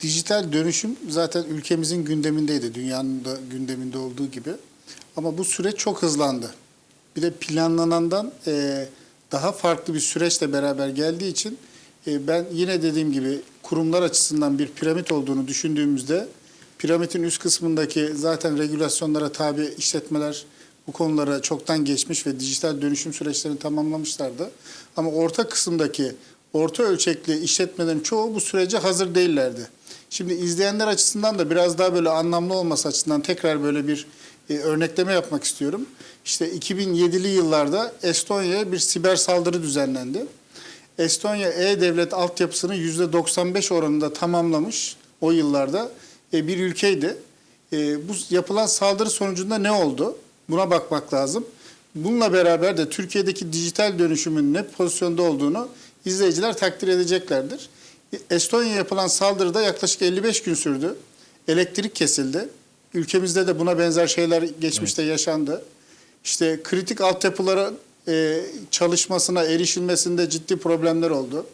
dijital dönüşüm zaten ülkemizin gündemindeydi. Dünyanın da gündeminde olduğu gibi. Ama bu süreç çok hızlandı. Bir de planlanandan e, daha farklı bir süreçle beraber geldiği için e, ben yine dediğim gibi kurumlar açısından bir piramit olduğunu düşündüğümüzde piramidin üst kısmındaki zaten regülasyonlara tabi işletmeler bu konulara çoktan geçmiş ve dijital dönüşüm süreçlerini tamamlamışlardı. Ama orta kısımdaki orta ölçekli işletmelerin çoğu bu sürece hazır değillerdi. Şimdi izleyenler açısından da biraz daha böyle anlamlı olması açısından tekrar böyle bir e, örnekleme yapmak istiyorum. İşte 2007'li yıllarda Estonya'ya bir siber saldırı düzenlendi. Estonya e-devlet altyapısını %95 oranında tamamlamış o yıllarda e, bir ülkeydi. E, bu yapılan saldırı sonucunda ne oldu? Buna bakmak lazım. Bununla beraber de Türkiye'deki dijital dönüşümün ne pozisyonda olduğunu izleyiciler takdir edeceklerdir. Estonya yapılan saldırıda yaklaşık 55 gün sürdü. Elektrik kesildi. Ülkemizde de buna benzer şeyler geçmişte yaşandı. İşte kritik altyapılara e, çalışmasına erişilmesinde ciddi problemler oldu.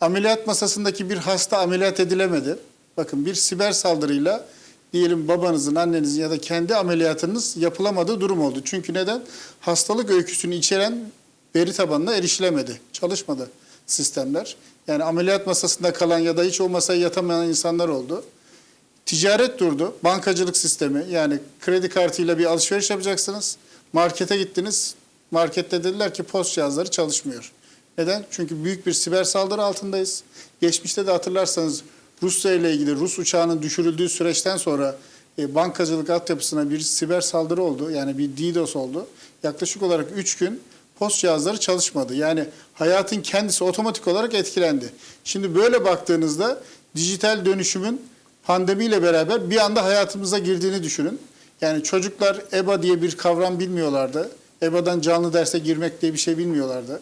Ameliyat masasındaki bir hasta ameliyat edilemedi. Bakın bir siber saldırıyla diyelim babanızın, annenizin ya da kendi ameliyatınız yapılamadığı durum oldu. Çünkü neden? Hastalık öyküsünü içeren veri tabanına erişilemedi, çalışmadı sistemler. Yani ameliyat masasında kalan ya da hiç o masaya yatamayan insanlar oldu. Ticaret durdu. Bankacılık sistemi yani kredi kartıyla bir alışveriş yapacaksınız. Markete gittiniz. Markette dediler ki post cihazları çalışmıyor. Neden? Çünkü büyük bir siber saldırı altındayız. Geçmişte de hatırlarsanız Rusya ile ilgili Rus uçağının düşürüldüğü süreçten sonra e, bankacılık altyapısına bir siber saldırı oldu. Yani bir DDoS oldu. Yaklaşık olarak 3 gün post cihazları çalışmadı. Yani hayatın kendisi otomatik olarak etkilendi. Şimdi böyle baktığınızda dijital dönüşümün pandemiyle beraber bir anda hayatımıza girdiğini düşünün. Yani çocuklar EBA diye bir kavram bilmiyorlardı. EBA'dan canlı derse girmek diye bir şey bilmiyorlardı.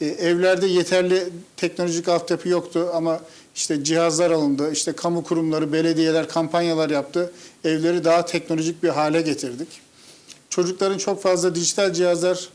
E, evlerde yeterli teknolojik altyapı yoktu ama işte cihazlar alındı. İşte kamu kurumları, belediyeler kampanyalar yaptı. Evleri daha teknolojik bir hale getirdik. Çocukların çok fazla dijital cihazlar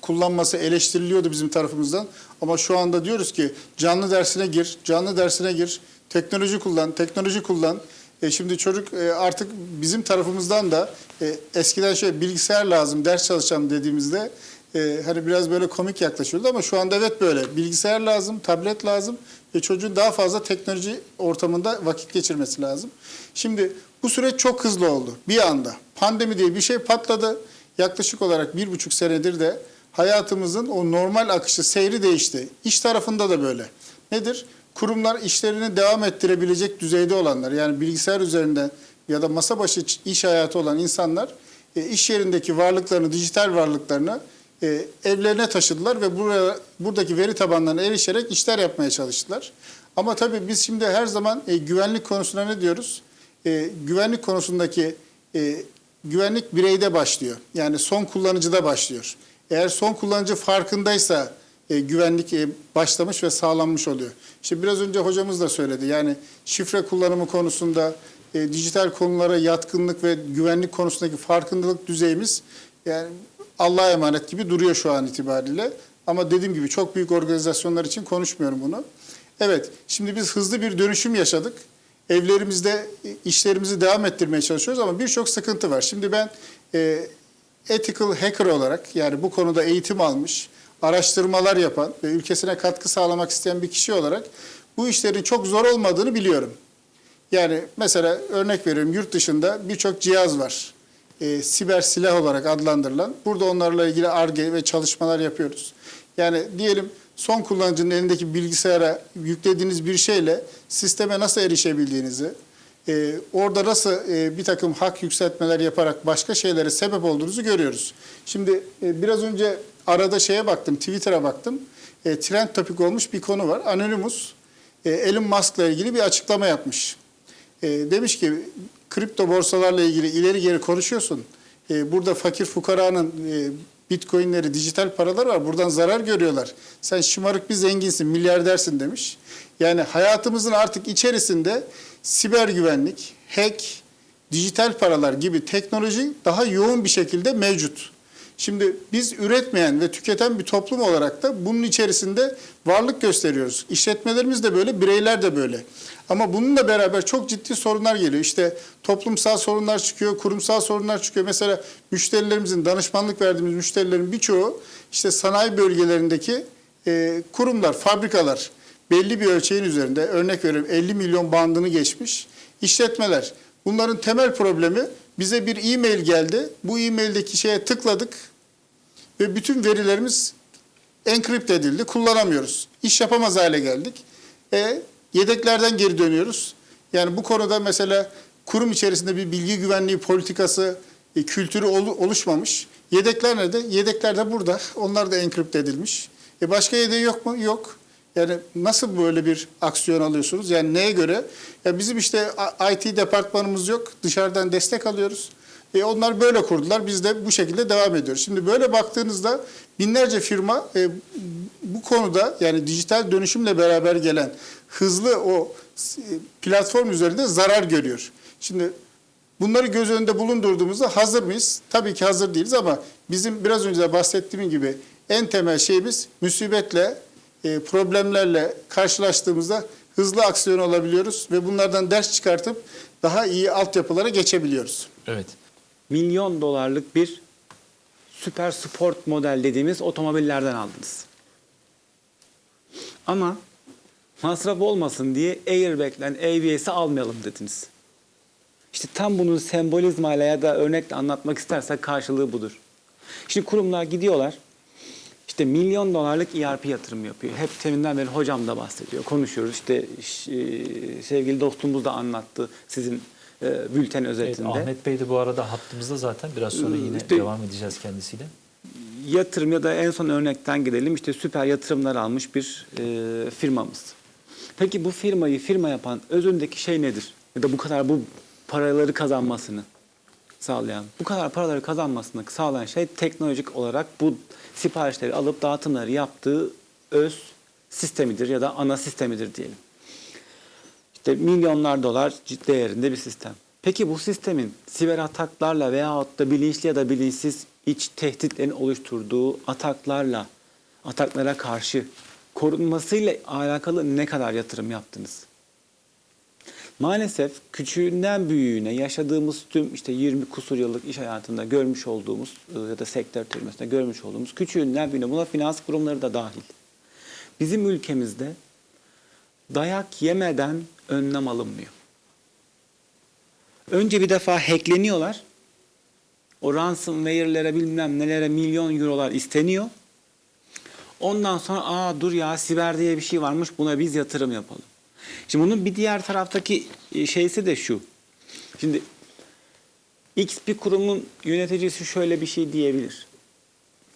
kullanması eleştiriliyordu bizim tarafımızdan. Ama şu anda diyoruz ki canlı dersine gir, canlı dersine gir, teknoloji kullan, teknoloji kullan. E şimdi çocuk e, artık bizim tarafımızdan da e, eskiden şey bilgisayar lazım, ders çalışacağım dediğimizde e, hani biraz böyle komik yaklaşıyordu ama şu anda evet böyle. Bilgisayar lazım, tablet lazım ve çocuğun daha fazla teknoloji ortamında vakit geçirmesi lazım. Şimdi bu süreç çok hızlı oldu bir anda. Pandemi diye bir şey patladı. Yaklaşık olarak bir buçuk senedir de hayatımızın o normal akışı, seyri değişti. İş tarafında da böyle. Nedir? Kurumlar işlerini devam ettirebilecek düzeyde olanlar, yani bilgisayar üzerinde ya da masa başı iş hayatı olan insanlar e, iş yerindeki varlıklarını, dijital varlıklarını e, evlerine taşıdılar ve buraya buradaki veri tabanlarına erişerek işler yapmaya çalıştılar. Ama tabii biz şimdi her zaman e, güvenlik konusuna ne diyoruz? E, güvenlik konusundaki e, güvenlik bireyde başlıyor. Yani son kullanıcıda başlıyor. Eğer son kullanıcı farkındaysa e, güvenlik e, başlamış ve sağlanmış oluyor. İşte biraz önce hocamız da söyledi. Yani şifre kullanımı konusunda e, dijital konulara yatkınlık ve güvenlik konusundaki farkındalık düzeyimiz yani Allah'a emanet gibi duruyor şu an itibariyle. Ama dediğim gibi çok büyük organizasyonlar için konuşmuyorum bunu. Evet, şimdi biz hızlı bir dönüşüm yaşadık. Evlerimizde işlerimizi devam ettirmeye çalışıyoruz ama birçok sıkıntı var. Şimdi ben e, ethical hacker olarak yani bu konuda eğitim almış, araştırmalar yapan ve ülkesine katkı sağlamak isteyen bir kişi olarak bu işlerin çok zor olmadığını biliyorum. Yani mesela örnek veriyorum yurt dışında birçok cihaz var. E, siber silah olarak adlandırılan. Burada onlarla ilgili ARGE ve çalışmalar yapıyoruz. Yani diyelim son kullanıcının elindeki bilgisayara yüklediğiniz bir şeyle sisteme nasıl erişebildiğinizi, e, orada nasıl e, bir takım hak yükseltmeler yaparak başka şeylere sebep olduğunuzu görüyoruz. Şimdi e, biraz önce arada şeye baktım, Twitter'a baktım. E, trend topik olmuş bir konu var. Anonymous, e, Elon Musk'la ilgili bir açıklama yapmış. E, demiş ki kripto borsalarla ilgili ileri geri konuşuyorsun. E, burada fakir fukaranın e, bitcoinleri, dijital paralar var. Buradan zarar görüyorlar. Sen şımarık bir zenginsin, milyardersin demiş. Yani hayatımızın artık içerisinde siber güvenlik, hack, dijital paralar gibi teknoloji daha yoğun bir şekilde mevcut. Şimdi biz üretmeyen ve tüketen bir toplum olarak da bunun içerisinde varlık gösteriyoruz. İşletmelerimiz de böyle, bireyler de böyle. Ama bununla beraber çok ciddi sorunlar geliyor. İşte toplumsal sorunlar çıkıyor, kurumsal sorunlar çıkıyor. Mesela müşterilerimizin, danışmanlık verdiğimiz müşterilerin birçoğu işte sanayi bölgelerindeki e, kurumlar, fabrikalar belli bir ölçeğin üzerinde örnek veriyorum 50 milyon bandını geçmiş işletmeler. Bunların temel problemi bize bir e-mail geldi. Bu e-maildeki şeye tıkladık ve bütün verilerimiz enkript edildi. Kullanamıyoruz. İş yapamaz hale geldik. E, yedeklerden geri dönüyoruz. Yani bu konuda mesela kurum içerisinde bir bilgi güvenliği politikası, e, kültürü olu- oluşmamış. Yedekler nerede? Yedekler de burada. Onlar da enkript edilmiş. E başka yedeği yok mu? Yok. Yani nasıl böyle bir aksiyon alıyorsunuz? Yani neye göre? Ya bizim işte IT departmanımız yok. Dışarıdan destek alıyoruz. E onlar böyle kurdular. Biz de bu şekilde devam ediyoruz. Şimdi böyle baktığınızda binlerce firma e, bu konuda yani dijital dönüşümle beraber gelen hızlı o e, platform üzerinde zarar görüyor. Şimdi bunları göz önünde bulundurduğumuzda hazır mıyız? Tabii ki hazır değiliz ama bizim biraz önce de bahsettiğim gibi en temel şeyimiz musibetle, problemlerle karşılaştığımızda hızlı aksiyon alabiliyoruz ve bunlardan ders çıkartıp daha iyi altyapılara geçebiliyoruz. Evet. milyon dolarlık bir süper sport model dediğimiz otomobillerden aldınız. Ama masraf olmasın diye airbag'len ABS'i almayalım dediniz. İşte tam bunu sembolizmayla ya da örnekle anlatmak istersek karşılığı budur. Şimdi kurumlar gidiyorlar, işte milyon dolarlık ERP yatırım yapıyor. Hep teminden beri hocam da bahsediyor, konuşuyoruz. İşte e, sevgili dostumuz da anlattı sizin e, bülten evet. özetinde. Ahmet Bey de bu arada hattımızda zaten biraz sonra yine İşte- devam edeceğiz kendisiyle. yatırım ya da en son örnekten gidelim işte süper yatırımlar almış bir e, firmamız. Peki bu firmayı firma yapan özündeki şey nedir? Ya da bu kadar bu paraları kazanmasını sağlayan, bu kadar paraları kazanmasını sağlayan şey teknolojik olarak bu siparişleri alıp dağıtımları yaptığı öz sistemidir ya da ana sistemidir diyelim. İşte milyonlar dolar değerinde bir sistem. Peki bu sistemin siber ataklarla veyahut da bilinçli ya da bilinçsiz iç tehditlerin oluşturduğu ataklarla, ataklara karşı korunmasıyla alakalı ne kadar yatırım yaptınız? Maalesef küçüğünden büyüğüne yaşadığımız tüm işte 20 kusur yıllık iş hayatında görmüş olduğumuz e, ya da sektör teriminde görmüş olduğumuz küçüğünden büyüğüne buna finans kurumları da dahil. Bizim ülkemizde dayak yemeden önlem alınmıyor. Önce bir defa hackleniyorlar. O ransomware'lere bilmem nelere milyon eurolar isteniyor. Ondan sonra aa dur ya siber diye bir şey varmış buna biz yatırım yapalım. Şimdi bunun bir diğer taraftaki e, şeysi de şu. Şimdi X bir kurumun yöneticisi şöyle bir şey diyebilir.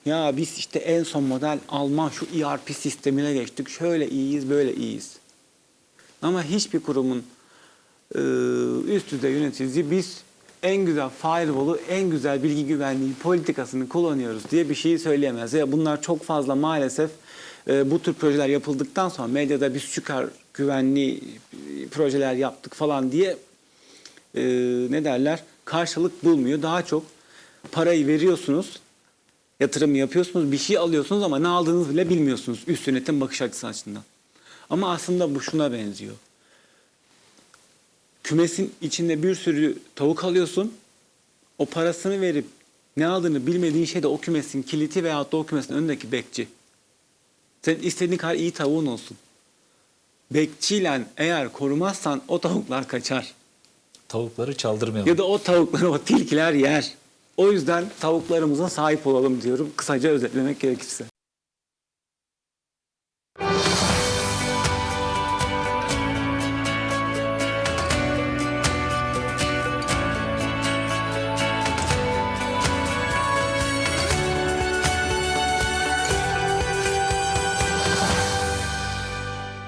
Ya biz işte en son model Alman şu ERP sistemine geçtik. Şöyle iyiyiz, böyle iyiyiz. Ama hiçbir kurumun e, üst düzey yöneticisi biz en güzel firewall'u, en güzel bilgi güvenliği politikasını kullanıyoruz diye bir şeyi söyleyemez. Ya bunlar çok fazla maalesef e, bu tür projeler yapıldıktan sonra medyada biz süper güvenli e, projeler yaptık falan diye e, ne derler karşılık bulmuyor. Daha çok parayı veriyorsunuz, yatırım yapıyorsunuz, bir şey alıyorsunuz ama ne aldığınızı bile bilmiyorsunuz üst yönetim bakış açısı açısından. Ama aslında bu şuna benziyor. Kümesin içinde bir sürü tavuk alıyorsun. O parasını verip ne aldığını bilmediğin şey de o kümesin kiliti veyahut da o kümesin önündeki bekçi. Senin istediğin kadar iyi tavuğun olsun. Bekçiyle eğer korumazsan o tavuklar kaçar. Tavukları çaldırmayalım. Ya da o tavukları o tilkiler yer. O yüzden tavuklarımıza sahip olalım diyorum kısaca özetlemek gerekirse.